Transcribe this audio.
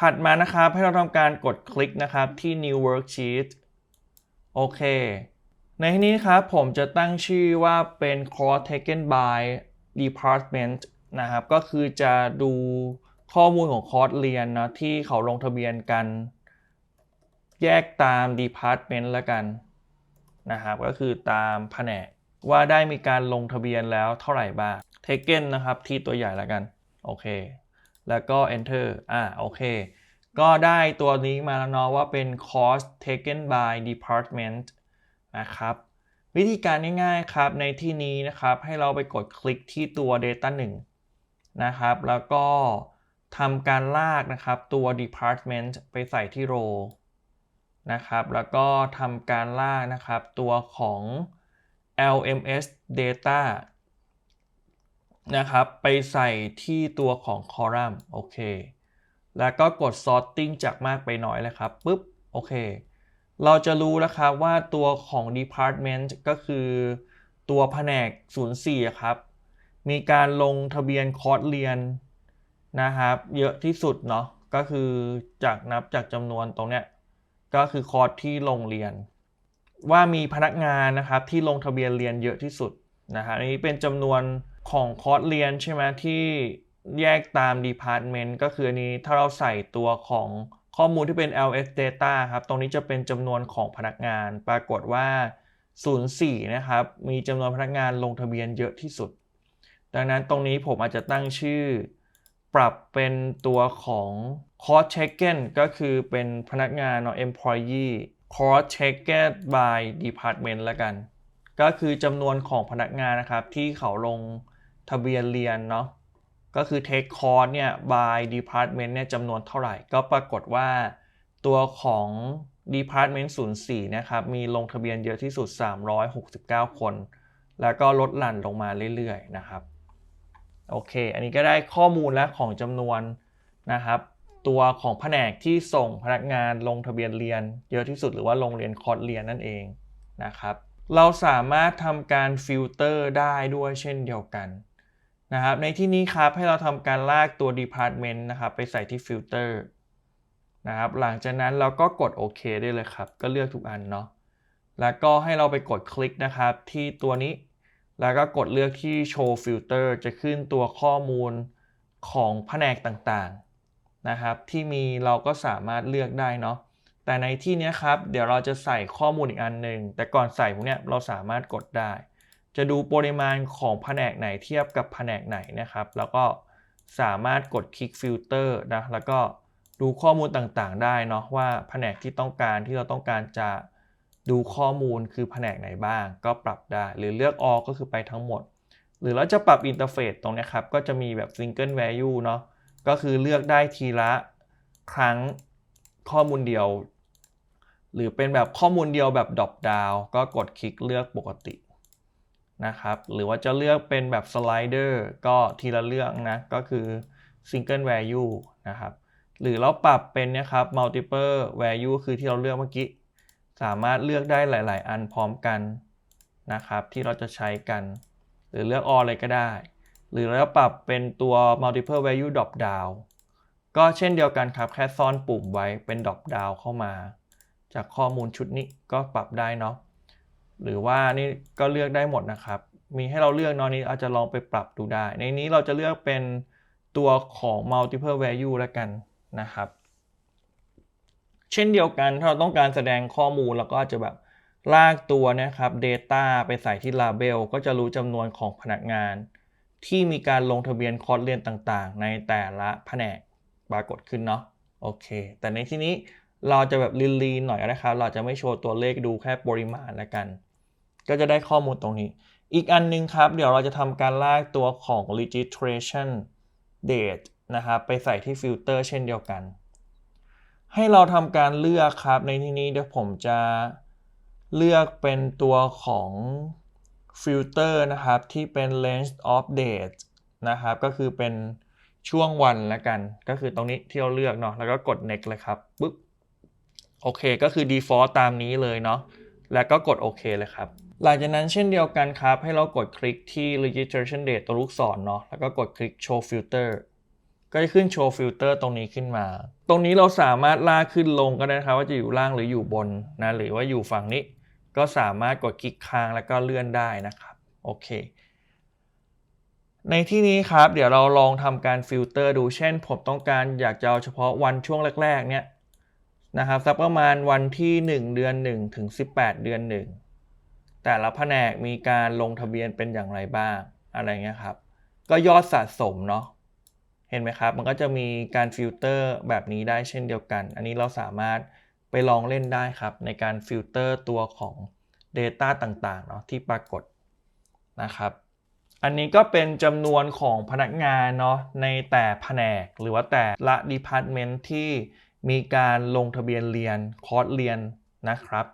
ถัดมานะครับให้เราทำการกดคลิกนะครับที่ new worksheet โอเค ในที่นี้ครับผมจะตั้งชื่อว่าเป็น course taken by department นะครับ ก็คือจะดูข้อมูลของคอร์สเรียนนะที่เขาลงทะเบียนกัน แยกตาม department ล้วกันนะครับก็คือตามแผนกว่าได้มีการลงทะเบียนแล้วเท่าไหร่บ้าง taken นะครับที่ตัวใหญ่ล้วกัน โอเค แล้วก็ enter อ่าโอเค ก็ได้ตัวนี้มาแล้วเนาะว่าเป็น course taken by department นะครับ วิธีการง่ายๆครับ ในที่นี้นะครับ ให้เราไปกดคลิกที่ตัว data 1 นะครับ แล้วก็ทำการลากนะครับตัว department ไปใส่ที่ row นะครับ แล้วก็ทำการลากนะครับตัวของ LMS data นะครับไปใส่ที่ตัวของ column โอเค แล้วก็กด sorting จากมากไปน้อยเลยครับปุ๊บโอเค เราจะรู้แล้วครับว่าตัวของ department ก็คือตัวแผนก 04 ครับ มีการลงทะเบียนคอร์สเรียนนะครับเยอะที่สุดเนาะก็คือจากนับจากจำนวนตรงเนี้ยก็คือคอร์สที่ลงเรียน ว่ามีพนักงานนะครับที่ลงทะเบียนเรียนเยอะที่สุดนะครับนนี้เป็นจำนวน ของคอร์สเรียนใช่ไหมที่แยกตาม department ก็คืออันนี้ถ้าเราใส่ตัวของข้อมูลที่เป็น LS data ครับ ตรงนี้จะเป็นจำนวนของพนักงาน ปรากฏว่า 04 นะครับ มีจำนวนพนักงานลงทะเบียนเยอะที่สุด ดังนั้นตรงนี้ผมอาจจะตั้งชื่อ ปรับเป็นตัวของ cost taken ก็คือเป็นพนักงานเนาะ employee cost taken by department ล้วกัน ก็คือจำนวนของพนักงานนะครับ ที่เขาลง ทะเบียนเรียนเนาะก็คือ take course เนี่ย by department เนี่ยจำนวนเท่าไหร่ ก็ปรากฏว่าตัวของ department 04 นะครับ มีลงทะเบียนเยอะที่สุด 369 คน แล้วก็ลดหลั่นลงมาเรื่อยๆ นะครับ โอเค อันนี้ก็ได้ข้อมูลและของจำนวนนะครับ ตัวของแผนกที่ส่งพนักงานลงทะเบียนเรียนเยอะที่สุดหรือว่าลงเรียนคอร์สเรียนนั่นเองนะครับ เราสามารถทำการฟิลเตอร์ได้ด้วยเช่นเดียวกัน นะครับในที่นี้ครับให้เราทำการลากตัว department นะครับไปใส่ที่ฟิลเตอร์นะครับหลังจากนั้นเราก็กดโอเคได้เลยครับ ก็เลือกทุกอันเนาะแล้วก็ให้เราไปกดคลิกนะครับที่ตัวนี้ แล้วก็กดเลือกที่ show filter จะขึ้นตัวข้อมูลของแผนกต่างๆนะครับที่มีเราก็สามารถเลือกได้เนาะแต่ในที่นี้ครับ เดี๋ยวเราจะใส่ข้อมูลอีกอันหนึ่งแต่ก่อนใส่พวกเนี้ยเราสามารถกดได้ จะดูปริมาณของแผนกไหนเทียบกับแผนกไหนนะครับ แล้วก็สามารถกดคลิกฟิลเตอร์นะ แล้วก็ดูข้อมูลต่างๆ ได้เนาะว่าแผนกที่ต้องการที่เราต้องการจะดูข้อมูลคือแผนกไหนบ้าง ก็ปรับได้ หรือเลือก all ก็คือไปทั้งหมด หรือเราจะปรับอินเทอร์เฟซตรงนี้ครับ ก็จะมีแบบ single value เนาะก็คือเลือกได้ทีละครั้งข้อมูลเดียว หรือเป็นแบบข้อมูลเดียวแบบ drop down ก็กดคลิกเลือกปกติ นะครับหรือว่าจะเลือกเป็นแบบสไลเดอร์ก็ทีละเรื่องนะก็คือ single value นะครับหรือเราปรับเป็นนะครับ multiple value คือที่เราเลือกเมื่อกี้ สามารถเลือกได้หลาย ๆ อันพร้อมกันนะครับที่เราจะใช้กัน หรือเลือก all อะไรก็ได้ หรือเราปรับเป็นตัว multiple value drop down ก็เช่นเดียวกันครับ แค่ซ่อนปุ่มไว้เป็น drop down เข้ามา จากข้อมูลชุดนี้ก็ปรับได้เนาะ หรือว่านี่ก็เลือกได้หมดนะครับ มีให้เราเลือกเนาะนี้อาจจะลองไปปรับดูได้ ในนี้เราจะเลือกเป็นตัวของ multiple value แล้วกันนะครับ เช่นเดียวกันถ้าเราต้องการแสดงข้อมูลเราก็อาจจะแบบลากตัวนะครับ data ไปใส่ที่ label ก็จะรู้จำนวนของพนักงาน ที่มีการลงทะเบียนคอร์สเรียนต่างๆ ในแต่ละแผนกปรากฏขึ้นเนาะโอเค แต่ในที่นี้เราจะแบบลีนๆหน่อยนะครับ เราจะไม่โชว์ตัวเลขดูแค่ปริมาณแล้วกัน ก็จะได้ข้อมูลตรงนี้ อีกอันนึงครับ เดี๋ยวเราจะทำการลากตัวของ registration date นะครับ ไปใส่ที่ฟิลเตอร์เช่นเดียวกัน ให้เราทำการเลือกครับ ในที่นี้เดี๋ยวผมจะเลือกเป็นตัวของฟิลเตอร์นะครับ ที่เป็น length of date นะครับ ก็คือเป็นช่วงวันแล้วกัน ก็คือตรงนี้ที่เราเลือกเนาะ แล้วก็กด next เลยครับปึ๊บ โอเค ก็คือ default ตามนี้เลยเนาะ แล้วก็กดโอเคเลยครับ หลังจากนั้นเช่นเดียวกันครับ ให้เรากดคลิกที่ registration date ตัวลูกศรเนาะแล้วก็กดคลิก show filter ก็จะขึ้นโชว์ฟิลเตอร์ตรงนี้ขึ้นมา ตรงนี้เราสามารถลากขึ้นลงก็ได้นะครับว่าจะอยู่ล่างหรืออยู่บนนะหรือว่าอยู่ฝั่งนี้ ก็สามารถกดคลิกค้างแล้วก็เลื่อนได้นะครับโอเค ในที่นี้ครับ เดี๋ยวเราลองทำการฟิลเตอร์ดูเช่น ผมต้องการอยากจะเอาเฉพาะวันช่วงแรก ๆ เนี่ยนะครับสักประมาณวันที่ 1 เดือน 1 ถึง 18 เดือน 1 แต่ละแผนกมีการลงทะเบียนเป็นอย่างไรบ้าง อะไรเงี้ยครับ ก็ยอดสะสมเนาะเห็นไหมครับ มันก็จะมีการฟิลเตอร์แบบนี้ได้เช่นเดียวกัน อันนี้เราสามารถไปลองเล่นได้ครับ ในการฟิลเตอร์ตัวของ Data ต่างๆเนาะที่ปรากฏนะครับ อันนี้ก็เป็นจำนวนของพนักงานเนาะในแต่แผนกหรือว่าแต่ละ department ที่มีการลงทะเบียนเรียนคอร์สเรียนนะครับ